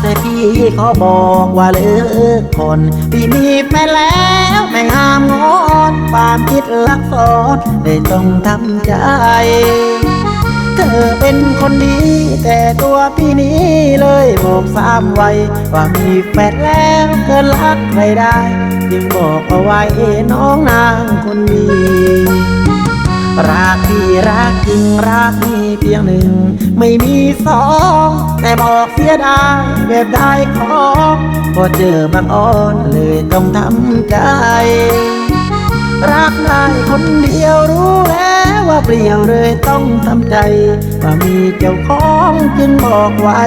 แต่พี่เขาบอกว่าเลิกคนพี่มีแฟนแล้วแม่งามงอนความคิดลักซ้อนได้ต้องทำใจ เธอเป็นคนดี แต่ตัวพี่นี้เลยบอกสามไว้ว่ามีแฟนแล้วเกินรักใครได้ จึงบอกเอาไว้น้องนางคนดี รักที่รักจริงรักมีเพียงหนึ่ง ไม่มีสอง แต่บอกเสียดายแบบได้ของพอเจอบางอ้อนเลยต้องทำใจ รักได้คนเดียวรู้แล้วว่าเปลี่ยวเลยต้องทำใจ ว่ามีเจ้าของจึงบอกไว้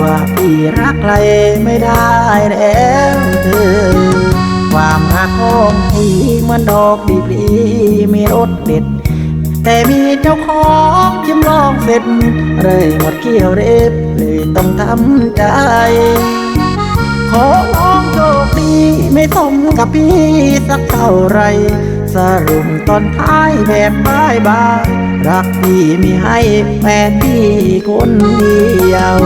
ว่าพี่รักใครไม่ได้แล้วเธอความรักของพี่เหมือนดอกดีปลีมีรสเด็ด แต่มีเจ้าของชิมลองเสร็จเลยหมดเกี่ยวเร็บเลยต้องทำใจ ขอน้องโชคดีไม่สมกับพี่สักเท่าไร สรุปตอนท้ายแบบบายบาย รักพี่มีให้แฟนพี่คนเดียว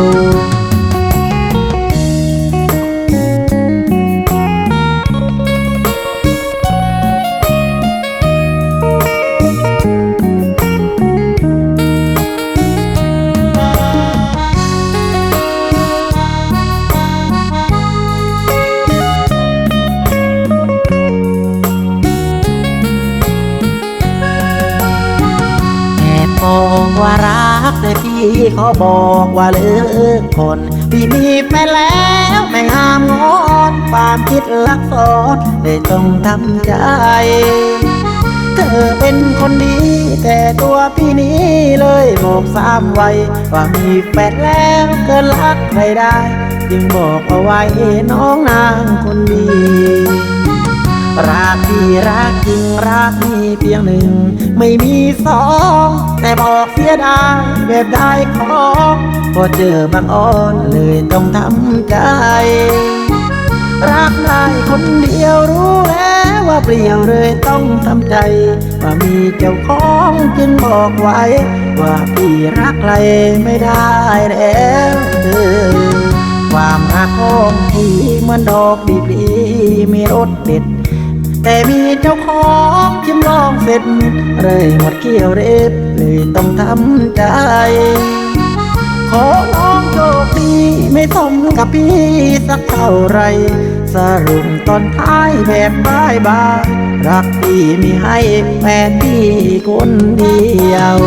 แต่พี่เขาบอกว่าเลิกคน พี่มีแฟนแล้วแม่งามงอนความคิดลักซ้อนเลยต้องทำใจเธอเป็นคนดี แต่ตัวพี่นี้เลยบอกสามไว้ ว่ามีแฟนแล้วเกินรักใครได้ จึงบอกเอาไว้น้องนางคนดี รักที่รักจริงรักมีเพียงหนึ่ง ไม่มีสอง แต่บอกเสียดายแบบได้ของพอเจอบางอ้อนเลยต้องทำใจ รักได้คนเดียวรู้แล้วว่าเปลี่ยวเลยต้องทำใจ ว่ามีเจ้าของจึงบอกไว้ ว่าพี่รักใครไม่ได้แล้วเธอความรักของพี่เหมือนดอกดีปลีมีรสเด็ด แต่มีเจ้าของยิ้มลองเสร็จเลยหมดเกี่ยวเร็บเลยต้องทำใจ ขอน้องโชคดีไม่สมกับพี่สักเท่าไร สรุปตอนท้ายแบบบายบาย รักพี่มีให้แฟนพี่คนเดียว